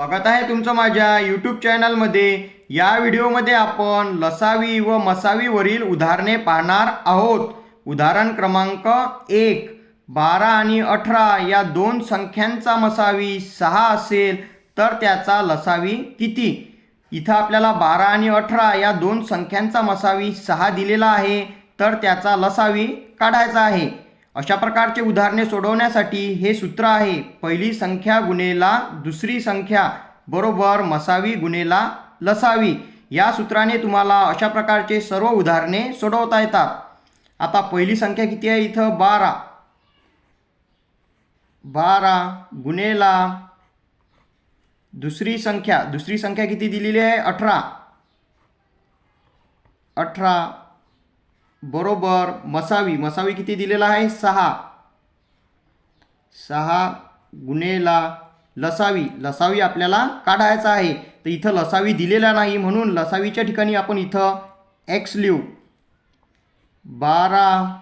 स्वागत आहे तुमचं माझ्या यूट्यूब चॅनलमध्ये या व्हिडिओमध्ये आपण लसावी व मसावीवरील उदाहरणे पाहणार आहोत. उदाहरण क्रमांक एक बारा आणि अठरा या दोन संख्यांचा मसावी सहा असेल तर त्याचा लसावी किती? इथं आपल्याला बारा आणि अठरा या दोन संख्यांचा मसावी सहा दिलेला आहे तर त्याचा लसावी काढायचा आहे. अशा प्रकारचे उदाहरणे सोडवण्यासाठी हे सूत्र आहे. पहिली संख्या गुणेला दुसरी संख्या बरोबर मसावी गुणेला लसावी. या सूत्राने तुम्हाला अशा प्रकारचे सर्व उदाहरणे सोडवता येतात. आता पहिली संख्या किती आहे इथं? बारा. बारा गुणेला दुसरी संख्या. दुसरी संख्या किती दिलेली आहे? अठरा. अठरा बरोबर. मसावी. मसावी किती दिलेला आहे? सहा. सहा गुणेला लसावी. लसावी आपल्याला काढायचा आहे. तर इथं लसावी दिलेला नाही म्हणून लसावीच्या ठिकाणी आपण इथं एक्स लिहू. बारा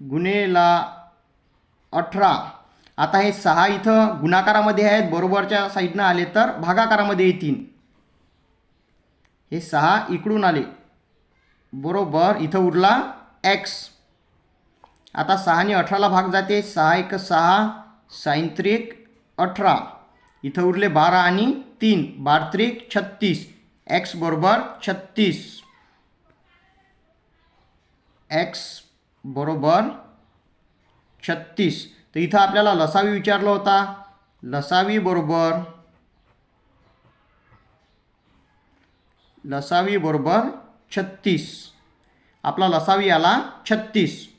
गुणेला अठरा. आता हे सहा इथं गुणाकारामध्ये आहेत. बरोबरच्या साईडनं आले तर भागाकारामध्ये येतील. हे सहा इकडून आले. बरोबर इथं उरला एक्स आता सहाने अठराला भाग जाते. सहा एक सहा सायंत्रिक अठरा. इथं उरले बारा आणि तीन. बारत्रिक छत्तीस. एक्स बरोबर छत्तीस. एक्स बरोबर छत्तीस. तर इथं आपल्याला लसावी विचारला होता. लसावी बरोबर लसावी बरोबर छत्तीस. आपला लसावी आला छत्तीस.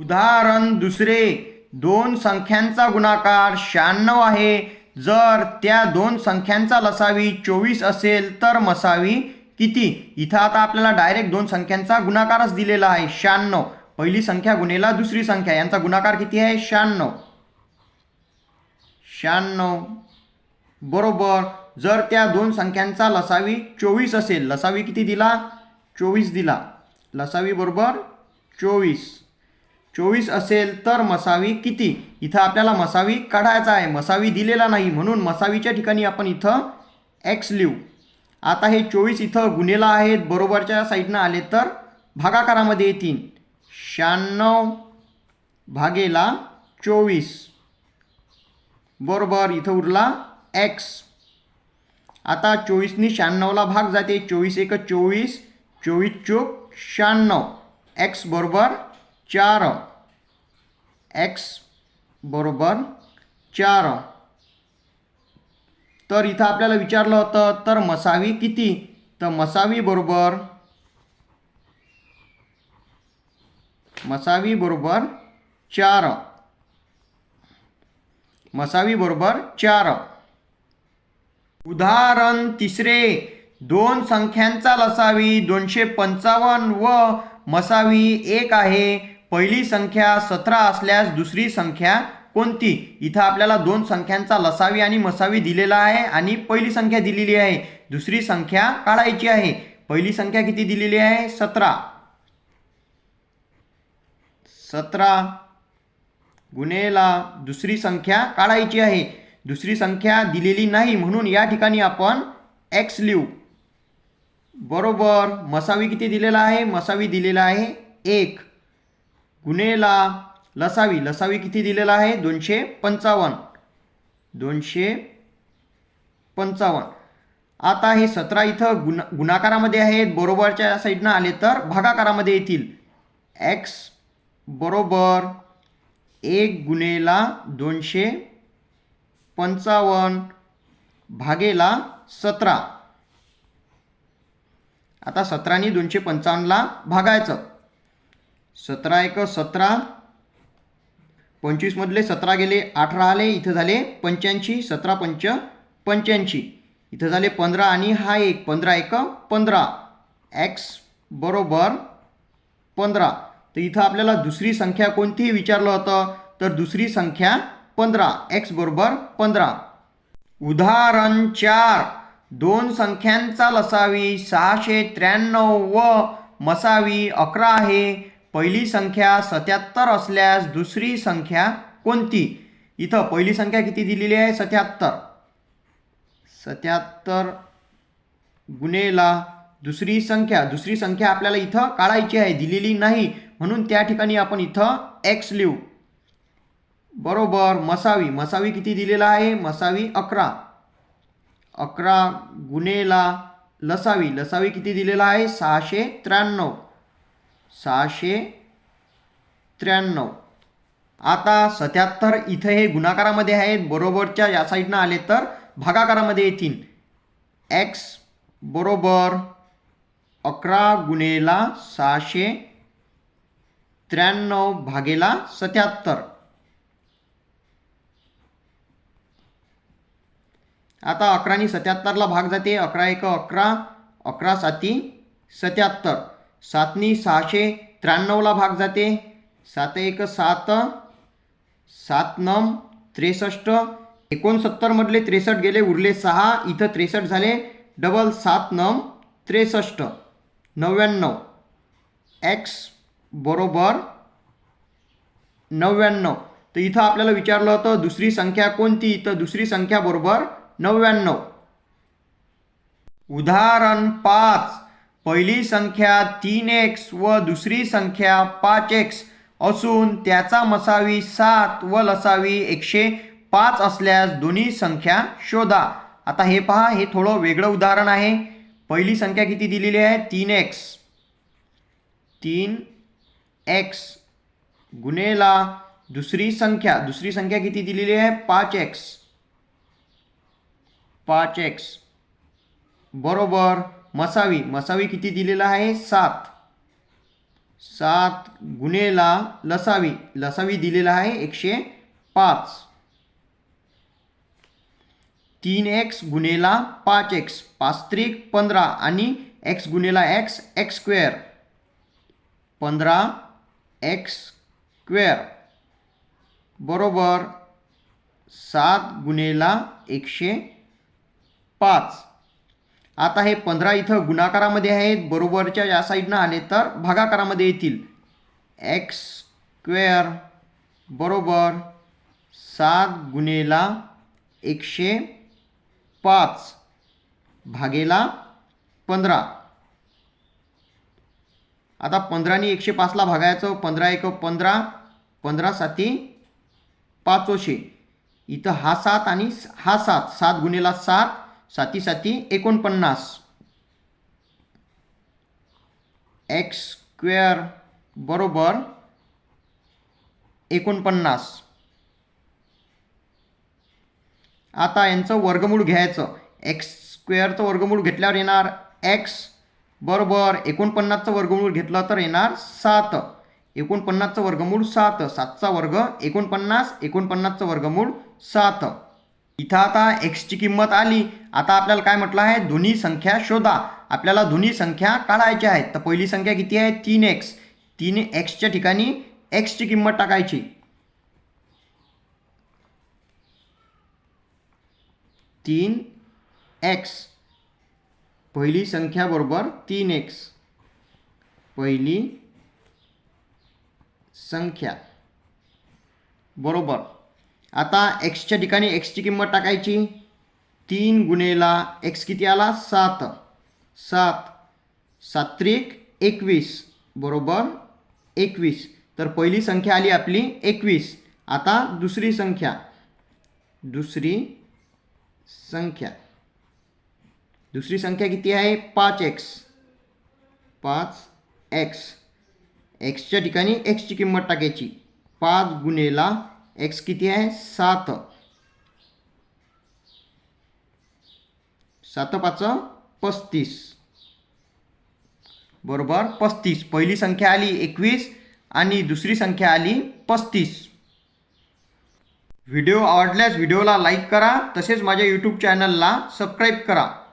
उदाहरण दुसरे. दोन संख्यांचा गुणाकार शहाण्णव आहे. जर त्या दोन संख्यांचा लसावी चोवीस असेल तर मसावी किती? इथं आता आपल्याला डायरेक्ट दोन संख्यांचा गुणाकारच दिलेला आहे शहाण्णव. पहिली संख्या गुणेला दुसरी संख्या. यांचा गुणाकार किती आहे? शहाण्णव. शहाण्णव. बरोबर. जर त्या दोन संख्यांचा लसावी चोवीस असेल लसावी किती दिला? चोवीस दिला. लसावी बरोबर चोवीस. चोवीस असेल तर मसावी किती? इथं आपल्याला मसावी काढायचा आहे. मसावी दिलेला नाही म्हणून मसावीच्या ठिकाणी आपण इथं एक्स लिहू. आता हे चोवीस इथं गुन्हेला आहेत बरोबरच्या साईडनं आले तर भागाकारामध्ये येतील. शहाण्णव भागेला चोवीस. बरोबर इथं उरला एक्स आता चोवीसनी शहाण्णवला भाग जाते. चोवीस एक चोवीस चोवीस चोक शहाण्णव. एक्स बरोबर चार. एक्स बरोबर चार. तर इथं आपल्याला विचारलं होतं तर मसावी किती? तर मसावी बरोबर मसावी बरोबर चार. मसावी बरोबर चार. उदाहरण तिसरे दोन संख्यांचा लसावी दोनशे पंचावन्न व मसावी एक आहे. पहिली संख्या सतरा असल्यास दुसरी संख्या कोणती? इथं आपल्याला दोन संख्यांचा लसावी आणि मसावी दिलेला आहे आणि पहिली संख्या दिलेली आहे. दुसरी संख्या काढायची आहे. पहिली संख्या किती दिलेली आहे? सतरा. सतरा गुणेला दुसरी संख्या काढायची आहे. दुसरी संख्या दिलेली नाही म्हणून या ठिकाणी आपण एक्स लिहू. बरोबर मसावी किती दिलेला आहे? मसावी दिलेला आहे एक. गुणेला लसावी लसावी किती दिलेला आहे? दोनशे पंचावन्न. दोनशे पंचावन्न. आता हे सतरा इथं गुणा गुणाकारामध्ये आहेत बरोबरच्या साईडनं आले तर भागाकारामध्ये येतील. एक्स बरोबर एक गुणेला दोनशे पंचावन्न भागेला सतरा. आता सतरानी दोनशे पंचावन्नला भागायचं. सतरा एक सतरा. पंचवीसमधले सतरा गेले आठ राहिले इथं झाले पंच्याऐंशी. सतरा पंच पंच्याऐंशी. इथं झाले पंधरा आणि हा एक पंधरा एक पंधरा. एक्स बरोबर पंधरा. तर इथं आपल्याला दुसरी संख्या कोणतीही विचारलं होतं? तर दुसरी संख्या पंधरा एक्स बरोबर पंधरा. उदाहरण चार. दोन संख्यांचा लसावी सहाशे त्र्याण्णव व मसावी अकरा आहे. पहिली संख्या सत्याहत्तर असल्यास दुसरी संख्या कोणती? इथं पहिली संख्या किती दिलेली आहे? सत्याहत्तर. सत्याहत्तर गुणेला दुसरी संख्या. दुसरी संख्या आपल्याला इथं काढायची आहे. दिलेली नाही. म्हणून त्या ठिकाणी आपण इथं एक्स लिहू. बरोबर मसावी. मसावी किती दिलेला आहे? मसावी अकरा. अकरा गुणेला लसावी. लसावी किती दिलेला आहे? सहाशे त्र्याण्णव. सहाशे त्र्याण्णव. आता सत्याहत्तर इथं हे गुणाकारामध्ये आहेत. बरोबरच्या या साईडनं आले तर भागाकारामध्ये येतील. एक्स बरोबर अकरा गुणेला सहाशे त्र्याण्णव भागेला सत्याहत्तर. आता अकरानी सत्याहत्तरला भाग जाते. अकरा एक अकरा अकरा साती सत्याहत्तर सातनी सहाशे त्र्याण्णवला भाग जाते. सात एक सात सात नम त्रेसष्ट. एकोणसत्तरमधले त्रेसष्ट गेले उरले सहा. इथं त्रेसष्ट झाले. डबल सात नम त्रेसष्ट. नव्याण्णव. एक्स बरोबर नव्याण्णव. तर इथं आपल्याला विचारलं होतं दुसरी संख्या कोणती? तर दुसरी संख्या बरोबर नव्याण्णव. उदाहरण पाच. पहिली संख्या तीन एक्स व दुसरी संख्या पाच एक्स असून त्याचा मसावी सात व लसावी एकशे पाच असल्यास दोन्ही संख्या शोधा. आता हे पहा हे थोडं वेगळं उदाहरण आहे. पहिली संख्या किती दिलेली आहे? तीन एक्स तीन एक्स गुणेला दुसरी संख्या. दुसरी संख्या किती दिलेली आहे? पाच एक्स पाच एक्स बरोबर. मसावी. मसावी किती दिलेला आहे? सात. सात गुणेला लसावी. लसावी दिलेला आहे एकशे पाच. तीन एक्स गुणेला पाच एक्स पाच त्रिक पंधरा आणि एक्स गुणेला एक्स एक्स स्क्वेअर पंधरा एक्स स्क्वेअर बरोबर. सात गुणेला एकशे पाच. आता हे पंधरा इथं गुणाकारामध्ये आहेत बरोबरच्या या साईडनं आले तर भागाकारामध्ये येतील. एक्स स्क्वेअर बरोबर सात गुणेला एकशे पाच भागेला पंधरा. आता पंधरानी एकशे पाचला भागायचं पंधरा एक पंधरा पंधरा साती पाचोशे. इथं हा सात आणि हा सात सात गुणेला सात साती साती एकोणपन्नास. एक्स स्क्वेअर बरोबर एकोणपन्नास. आता यांचं वर्गमूळ घ्यायचं. एक्स स्क्वेअरचं वर्गमूळ घेतल्यावर येणार एक्स बरोबर एकोणपन्नासचं वर्गमूळ घेतलं तर येणार सात. एकोणपन्नासचं वर्गमूळ सात. सातचा वर्ग एकोणपन्नास एकोणपन्नासचं वर्गमूळ सात. इथं आता एक्सची किंमत आली. आता आपल्याला काय म्हटलं आहे? दोन्ही संख्या शोधा. आपल्याला दोन्ही संख्या काढायच्या आहेत तर पहिली संख्या किती आहे? तीन एक्स तीन एक्सच्या ठिकाणी एक्सची किंमत टाकायची. तीन एक्स पहिली संख्या बरोबर तीन एक्स पहिली संख्या बरोबर आता एक्सच्या ठिकाणी एक्सची किंमत टाकायची. तीन गुणेला एक्स किती आला? सात. सात. सात्रिक एकवीस. बरोबर? एकवीस. तर पहिली संख्या आली आपली एकवीस. आता दुसरी संख्या. दुसरी संख्या. दुसरी संख्या किती आहे? पाच एक्स पाच एक्स एक्सच्या ठिकाणी एक्सची किंमत टाकायची. पाच गुणेला एक्स किती आहे? सात. सात पाच पस्तीस. बरोबर? पस्तीस. पहिली संख्या आली एकवीस आणि दुसरी संख्या आली पस्तीस. व्हिडिओ आवडल्यास व्हिडिओला लाईक करा तसेच माझ्या यूट्यूब चॅनलला सबस्क्राईब करा.